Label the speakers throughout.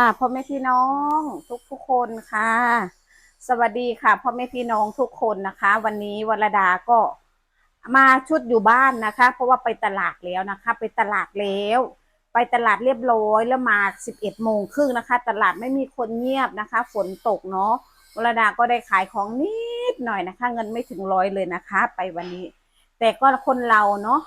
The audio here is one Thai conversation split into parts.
Speaker 1: ค่ะพ่อแม่พี่น้องทุกทุกคนค่ะ สวัสดีค่ะพ่อแม่พี่น้องทุกคนนะคะ วันนี้วรดาก็มาชุดอยู่บ้านนะคะ เพราะว่าไปตลาดแล้วนะคะ ไปตลาดแล้ว ไปตลาดเรียบร้อยแล้วมาสิบเอ็ดโมงครึ่งนะคะ ตลาดไม่มีคนเงียบนะคะ ฝนตกเนาะวรดาก็ได้ขายของนิดหน่อยนะคะ เงินไม่ถึงร้อยเลยนะคะ ไปวันนี้ แต่ก็คนเราเนาะ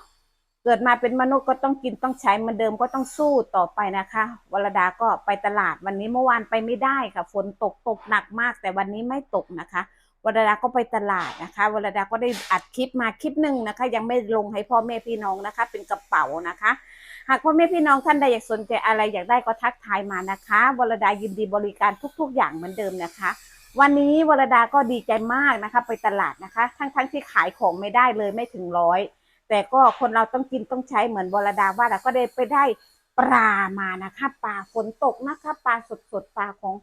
Speaker 1: เกิดมาเป็นมนุษย์ก็ต้องกินต้องใช้เหมือนเดิมก็ต้องสู้ต่อไปนะคะวรดาก็ไปตลาดวันนี้เมื่อวานไปไม่ได้ค่ะฝนตกตกหนักมาก แต่วันนี้ไม่ตกนะคะวรดาก็ไปตลาดนะคะวรดาก็ได้อัดคลิปมาคลิปหนึ่งนะคะ ยังไม่ลงให้พ่อแม่พี่น้องนะคะ เป็นกระเป๋านะคะ หากพ่อแม่พี่น้องท่านใดอยากสนใจอะไรอยากได้ก็ทักทายมานะคะวรดายินดีบริการทุก ๆ อย่างเหมือนเดิมนะคะ วันนี้วรดาก็ดีใจมากนะคะ ไปตลาดนะคะ ทั้งๆที่ขายของไม่ได้เลยไม่ถึงร้อย แต่ก็คนเราต้องกินต้องใช้เหมือนวรดาว่าเราก็ได้ไปได้ปลามานะคะปลาฝนตกนะคะปลาสดๆปลาของ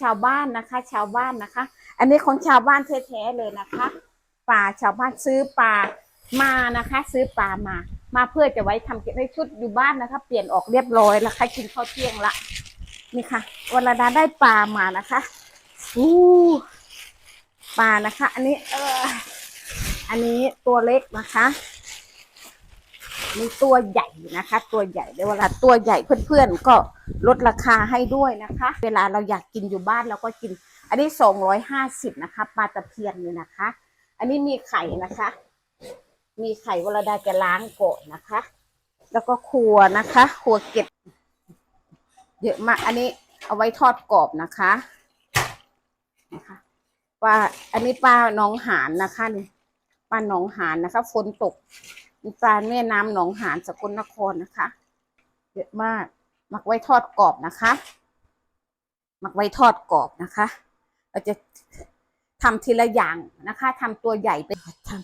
Speaker 1: ชาวบ้านนะคะ ชาวบ้านนะคะ อันนี้ของชาวบ้านแท้ๆเลยนะคะปลาชาวบ้านซื้อปลามานะคะ ซื้อปลามา มาเพื่อจะไว้ทำเก็บให้ชุดอยู่บ้านนะคะ เปลี่ยนออกเรียบร้อยแล้วค่ะกินข้าวเที่ยงละนี่ค่ะวรดาได้ปลามานะคะอู้ปลานะคะ อันนี้เอออันนี้ตัวเล็กนะคะ มีตัวใหญ่นะคะ ตัวใหญ่เดี๋ยวเวลาตัวใหญ่เพื่อนๆก็ลดราคาให้ด้วยนะคะ เวลาเราอยากกินอยู่บ้านเราก็กิน อันนี้สองร้อยห้าสิบนะคะปลาตะเพียนเนี่ยนะคะ อันนี้มีไข่นะคะ มีไข่เวลาดาจะล้างโก่อนนะคะ แล้วก็ครัวนะคะครัวเก็บเยอะมาก อันนี้เอาไว้ทอดกรอบนะคะนะคะปลาอันนี้ปลาหนองหานนะคะนี่ปลาหนองหานนะคะฝนตก มีปลาแม่น้ำหนองหานสกลนครนะคะ เยอะมากหมักไว้ทอดกรอบนะคะหมักไว้ทอดกรอบนะคะ เราจะทำทีละอย่างนะคะทำตัวใหญ่ไปทำ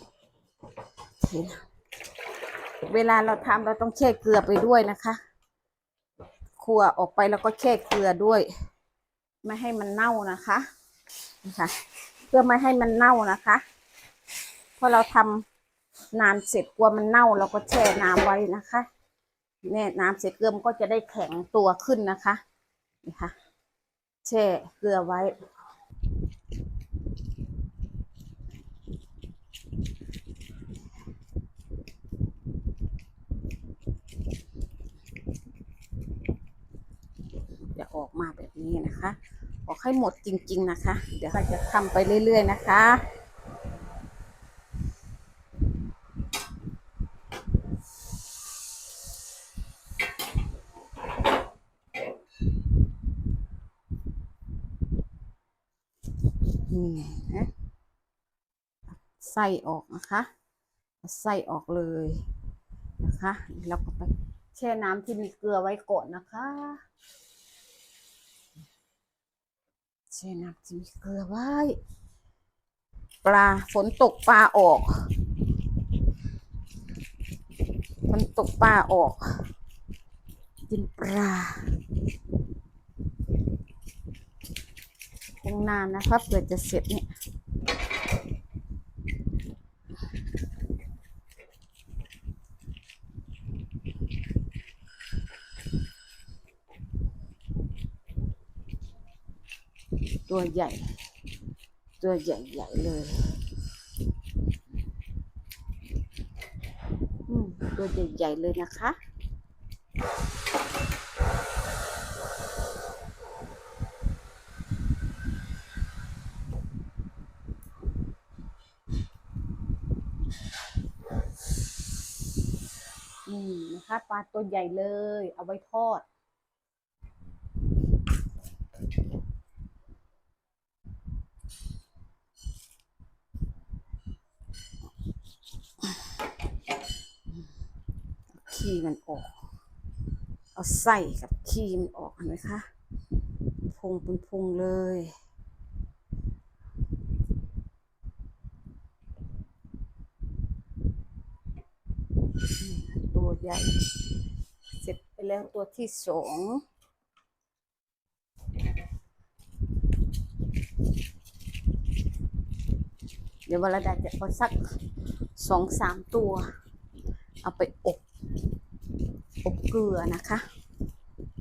Speaker 1: เวลาเราทำเราต้องแช่เกลือไปด้วยนะคะคั่วออกไปแล้วก็แช่เกลือด้วย ไม่ให้มันเน่านะคะนะคะ เพื่อไม่ให้มันเน่านะคะ เพราะเราทำ นานเสร็จกลัวมันเน่าเราก็แช่น้ำไว้นะคะเนี่ยน้ำเสร็จเกลือมันก็จะได้แข็งตัวขึ้นนะคะนี่ค่ะแช่เกลือไว้ จะออกมาแบบนี้นะคะ ออกให้หมดจริง ๆ นะคะ เดี๋ยวเราจะทำไปเรื่อย ๆ นะคะ นี่นะไส้ออกนะคะเอาไส้ออกเลยนะคะแล้วก็ไปแช่น้ำที่มีเกลือไว้ก่อนนะคะแช่น้ำที่มีเกลือไว้ ปลาฝนตกปลาออกฝนตกปลาออก กินปลาคงนานนะครับเผื่อจะเสร็จเนี่ย ตัวใหญ่ ตัวใหญ่ๆเลยอืมตัวใหญ่ๆเลยนะคะอืมนะคะปลาตัวใหญ่เลย เอาไว้ทอด ขี้มันออก เอาไส้กับขี้มันออกเห็นไหมคะพุงเป็นพุงเลยตัวใหญ่ เสร็จไปแล้วตัวที่สองเดี๋ยววรดาจะเอาสักสองสามตัว เอาไปอบ อบเกลือนะคะ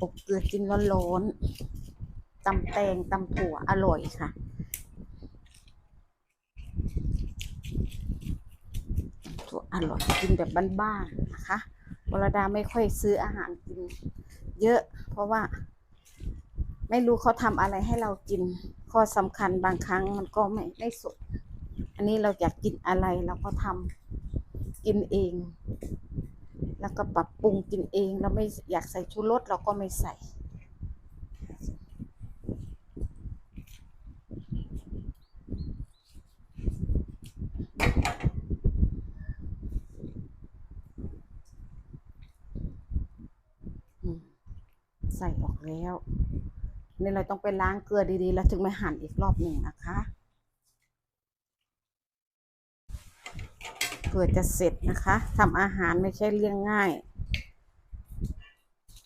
Speaker 1: อบเกลือกินร้อนๆตำแตงตำถั่วอร่อยค่ะ ถั่วอร่อยกินแบบบ้านๆนะคะวรดาไม่ค่อยซื้ออาหารกิน เยอะ เพราะว่า ไม่รู้เขาทำอะไรให้เรากิน ข้อสำคัญบางครั้งมันก็ไม่ไม่สดอันนี้เราอยากกินอะไรเราก็ทำกินเอง แล้วก็ปรับปรุงกินเอง เราไม่อยากใส่ชูรสเราก็ไม่ใส่ใส่ออกแล้ว นี่เราต้องไปล้างเกลือดีๆ แล้วถึงมาหั่นอีกรอบหนึ่งนะคะ เพื่อจะเสร็จนะคะทำอาหารไม่ใช่เรื่องง่าย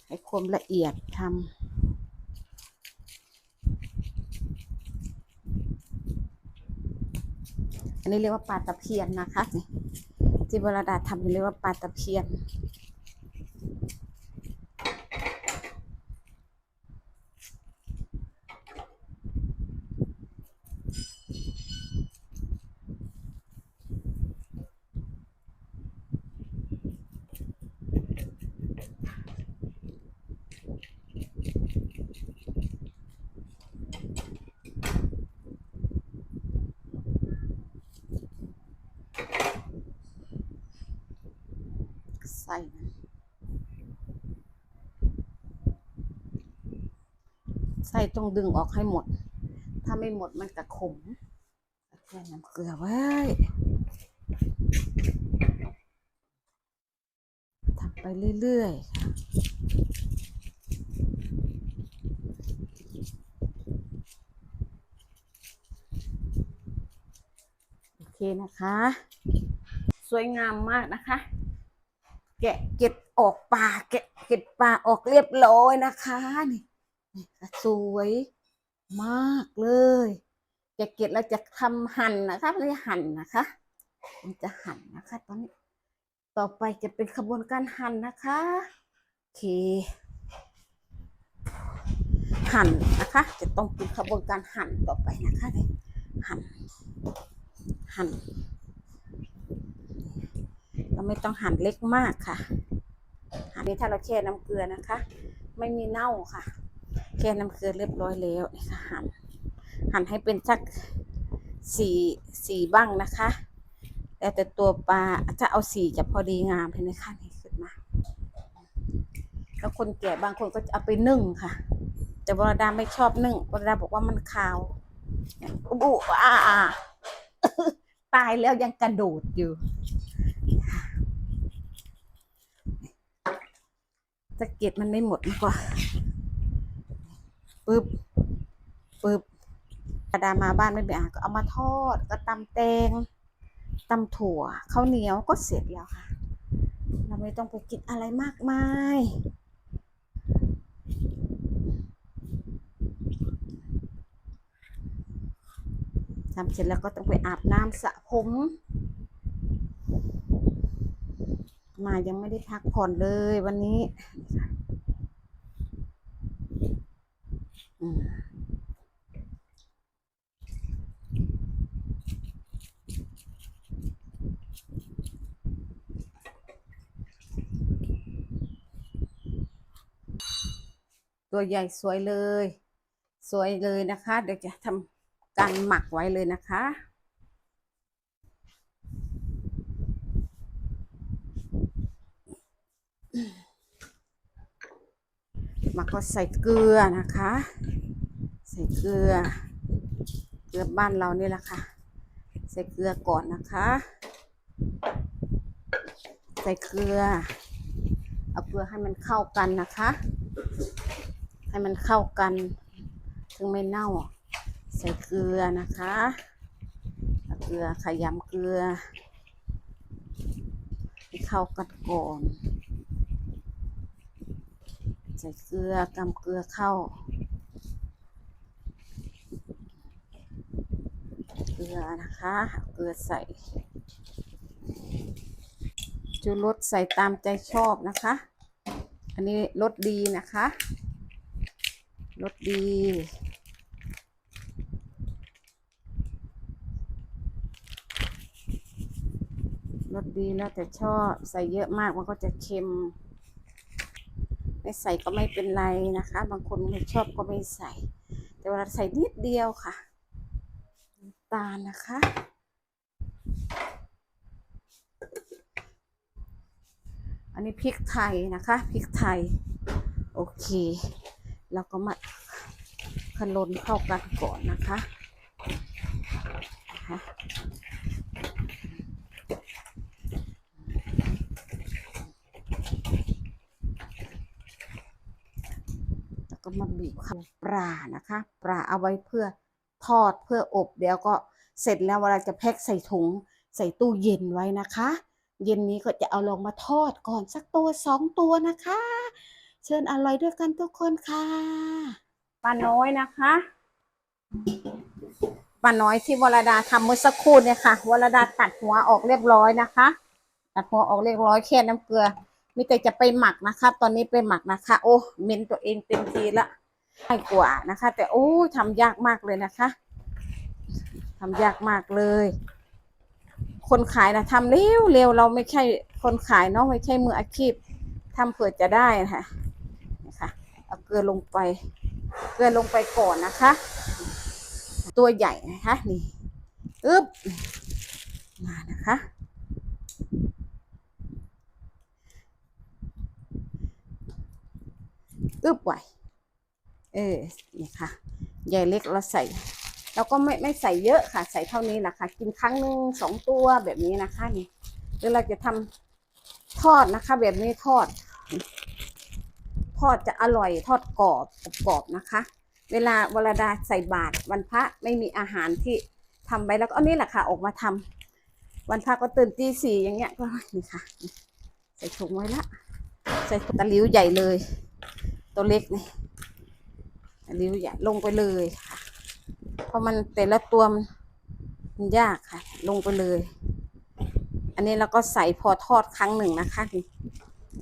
Speaker 1: ให้ความละเอียดทำอันนี้เรียกว่าปลาตะเพียนนะคะที่บรดาทำเรียกว่าปลาตะเพียน ใส่มัน ใส่ต้องดึงออกให้หมด ถ้าไม่หมดมันกระขมแค่น้ำเกลือไว้ทำไปเรื่อยๆค่ะโอเคนะคะ สวยงามมากนะคะ แกะเก็ดออกปลาแกะเก็ดปลาออกเรียบร้อยนะคะนี่ สวยมากเลยแกะเก็ดแล้วจะทำหั่นนะคะไม่ได้หั่นนะคะมันจะหั่นนะคะ ตอนนี้ ต่อไปจะเป็นขบวนการหั่นนะคะโอเค หั่นนะคะ จะต้องเป็นขบวนการหั่นต่อไปนะคะนี่หั่นหั่นเราไม่ต้องหั่นเล็กมากค่ะ หั่นนี้ถ้าเราแช่น้ำเกลือนะคะ ไม่มีเน่าค่ะ แช่น้ำเกลือเรียบร้อยแล้วนี่ค่ะหั่นหั่นให้เป็นสักสี่สี่บ้างนะคะแต่แต่ตัวปลาถ้าเอาสี่จะพอดีงามเลยนะคะนี่ขึ้นมา แล้วคนแก่บางคนก็จะเอาไปนึ่งค่ะ แต่วรดาไม่ชอบนึ่งวรดาบอกว่ามันคาวอุบุอ่าอ่าตายแล้วยังกระโดดอยู่สะเก็ดมันไม่หมดดีกว่า ปึ๊บปึ๊บกระดามาบ้านไม่ไปอาก็เอามาทอด ก็ตำแตงตำถั่วข้าวเหนียวก็เสร็จแล้วค่ะ เราไม่ต้องไปกินอะไรมากมาย ทำเสร็จแล้วก็ต้องไปอาบน้ำสระผม มายังไม่ได้พักผ่อนเลยวันนี้อืม ตัวใหญ่สวยเลย สวยเลยนะคะ เดี๋ยวจะทำการหมักไว้เลยนะคะหมั กก็ใส่เกลือนะคะ ใส่เกลือ เกลือบ้านเรานี่แหละค่ะ ใส่เกลือก่อนนะคะ ใส่เกลือ เอาเกลือให้มันเข้ากันนะคะ ให้มันเข้ากัน ถึงไม่เน่า ใส่เกลือนะคะเอาเกลือขยำเกลือให้เข้ากันก่อน ใส่เกลือกำเกลือเข้า เกลือนะคะ เกลือใส่จูรสใส่ตามใจชอบนะคะ อันนี้รสดีนะคะรสดี รสดีแล้วแต่ชอบใส่เยอะมากมันก็จะเค็ม ไม่ใส่ก็ไม่เป็นไรนะคะ บางคนไม่ชอบก็ไม่ใส่ แต่เวลาใส่นิดเดียวค่ะน้ำตาลนะคะ อันนี้พริกไทยนะคะพริกไทย โอเคแล้วก็มาขลนเข้ากันก่อนนะคะนะคะ แล้วก็ มาบีบข้าวปลานะคะปลาเอาไว้เพื่อทอดเพื่ออบเดี๋ยวก็เสร็จแล้วเวลาจะแพ็คใส่ถุง ใส่ตู้เย็นไว้นะคะ เย็นนี้ก็จะเอาลงมาทอดก่อนสักตัวสองตัวนะคะ เชิญอร่อยด้วยกันทุกคนค่ะปลาน้อยนะคะปลาน้อยที่วรดาทำเมื่อสักครู่เนี่ยค่ะวรดาตัดหัวออกเรียบร้อยนะคะ ตัดหัวออกเรียบร้อยแค่น้ำเกลือ มีแต่จะไปหมักนะคะ ตอนนี้ไปหมักนะคะ โอ้เมนตัวเองเต็มทีละง่ายกว่านะคะ แต่โอ้ทำยากมากเลยนะคะทำยากมากเลย คนขายนะทำเร็วเร็วเราไม่ใช่คนขายเนาะไม่ใช่มืออาชีพทำเผื่อจะได้นะคะนะคะเอาเกลือลงไป เกลือลงไปก่อนนะคะ ตัวใหญ่นะคะนี่อึ๊บมานะคะ อึบไว้เออนี่ค่ะใหญ่เล็กเราใส่เราก็ไม่ไม่ใส่เยอะค่ะ ใส่เท่านี้แหละค่ะกินครั้งหนึ่งสองตัวแบบนี้นะคะนี่หรือเราจะทำทอดนะคะ แบบนี้ทอด ทอดจะอร่อยทอดกรอบกรอบนะคะ เวลาเวลาดาใส่บาตรวันพระไม่มีอาหารที่ทำไว้แล้วก็อานี่แหละค่ะ ออกมาทำวันพระก็ตื่นตีสี่อย่างเงี้ยก็นี่ค่ะ ใส่ถุงไว้ละ ใส่ตะลิวใหญ่เลย ตัวเล็กนี่อันนี้ใหญ่ลงไปเลยค่ะ เพราะมันแต่ละตัวมันยากค่ะ ลงไปเลย อันนี้เราก็ใส่พอทอดครั้งหนึ่งนะคะนี่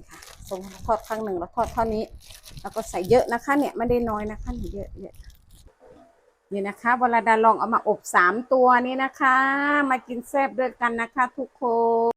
Speaker 1: ค่ะส่งทอดครั้งหนึ่งแล้วทอดเท่านี้ แล้วก็ใส่เยอะนะคะ เนี่ยไม่ได้น้อยนะคะนี่เยอะเยอะนี่นะคะเวลาดาลองเอามาอบสามตัวนี้นะคะ มากินแซ่บด้วยกันนะคะ ทุกคน